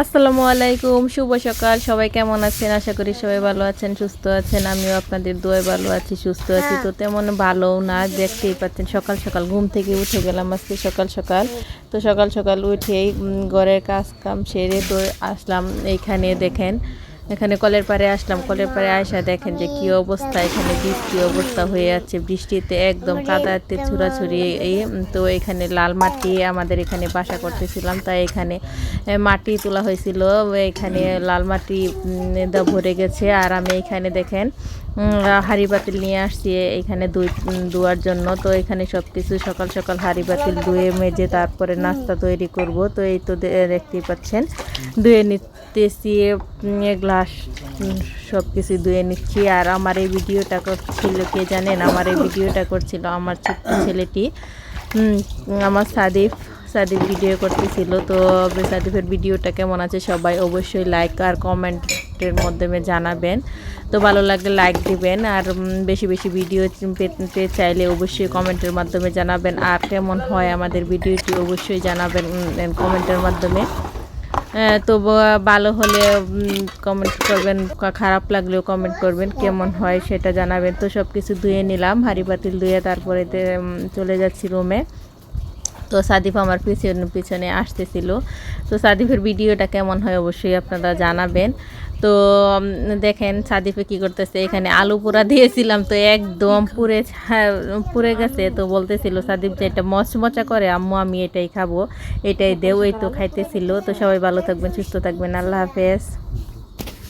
আসসালামু আলাইকুম, শুভ সকাল। সবাই কেমন আছেন? আশা করি সবাই ভালো আছেন, সুস্থ আছেন। আমিও আপনাদের দোয়ায় ভালো আছি, সুস্থ আছি। তো তেমন ভালো না, দেখতেই পাচ্ছেন সকাল সকাল ঘুম থেকে উঠে গেলাম আজকে সকাল সকাল। তো সকাল সকাল উঠেই ঘরের কাজ কাম সেরে তো আসলাম এইখানে, দেখেন। এখানে কলের পাড়ে আসলাম। কলের পাড়ে আসা দেখেন যে কি অবস্থা এখানে বৃষ্টি অবস্থা হয়ে যাচ্ছে বৃষ্টিতে একদম কাদাতে ছুড়াছুড়ি তো এখানে লাল মাটি আমাদের এখানে বাসা করতেছিলাম। তাই এখানে মাটি তোলা হয়েছিল। এখানে লাল মাটি ভরে গেছে। আর আমি এখানে দেখেন হাঁড়ি পাতিল নিয়ে আসছি এখানে দুই ধোয়ার জন্য। তো এখানে সব কিছু সকাল সকাল হাঁড়ি বাতিল ধুয়ে মেজে তারপরে নাস্তা তৈরি করব। তো এই তো দেখতেই পাচ্ছেন। ধুয়ে নিতেছি উম, গ্লাস সব কিছু ধুয়ে নিচ্ছি। আর আমার এই ভিডিওটা করছিল, কে জানেন? আমার এই ভিডিওটা করছিল আমার ছোট্ট ছেলেটি। আমার সাদিফ সাদিফ ভিডিও করতেছিল। তো সাদিফের ভিডিওটা কেমন আছে সবাই অবশ্যই লাইক আর কমেন্টের মাধ্যমে জানাবেন। তো ভালো লাগলে লাইক দিবেন। আর বেশি বেশি ভিডিও পেতে চাইলে অবশ্যই কমেন্টের মাধ্যমে জানাবেন। আর কেমন হয় আমাদের ভিডিওটি অবশ্যই জানাবেন কমেন্টের মাধ্যমে। তো ব- ভালো হলে কমেন্ট করবেন খারাপ লাগলেও কমেন্ট করবেন, কেমন হয় সেটা জানাবেন। তো সব কিছু ধুয়ে নিলাম, হাঁড়ি পাতিল ধুয়ে তারপরে চলে যাচ্ছি রুমে তো সাদিফ আমার পিছনে পিছনে আসতেছিল। তো সাদিফের ভিডিওটা কেমন হয় অবশ্যই আপনারা জানাবেন। তো দেখেন সাদিফে কি করতেছে, এখানে আলু পোড়া দিয়েছিলাম, তো একদম পুরে পুড়ে গেছে। তো বলতেছিল, সাদিফ যে এটা মচমচা করে, আম্মু আমি এটাই খাব। এটাই দেও এই তো খাইতেছিল। তো সবাই ভালো থাকবেন, সুস্থ থাকবেন। আল্লাহ হাফেজ।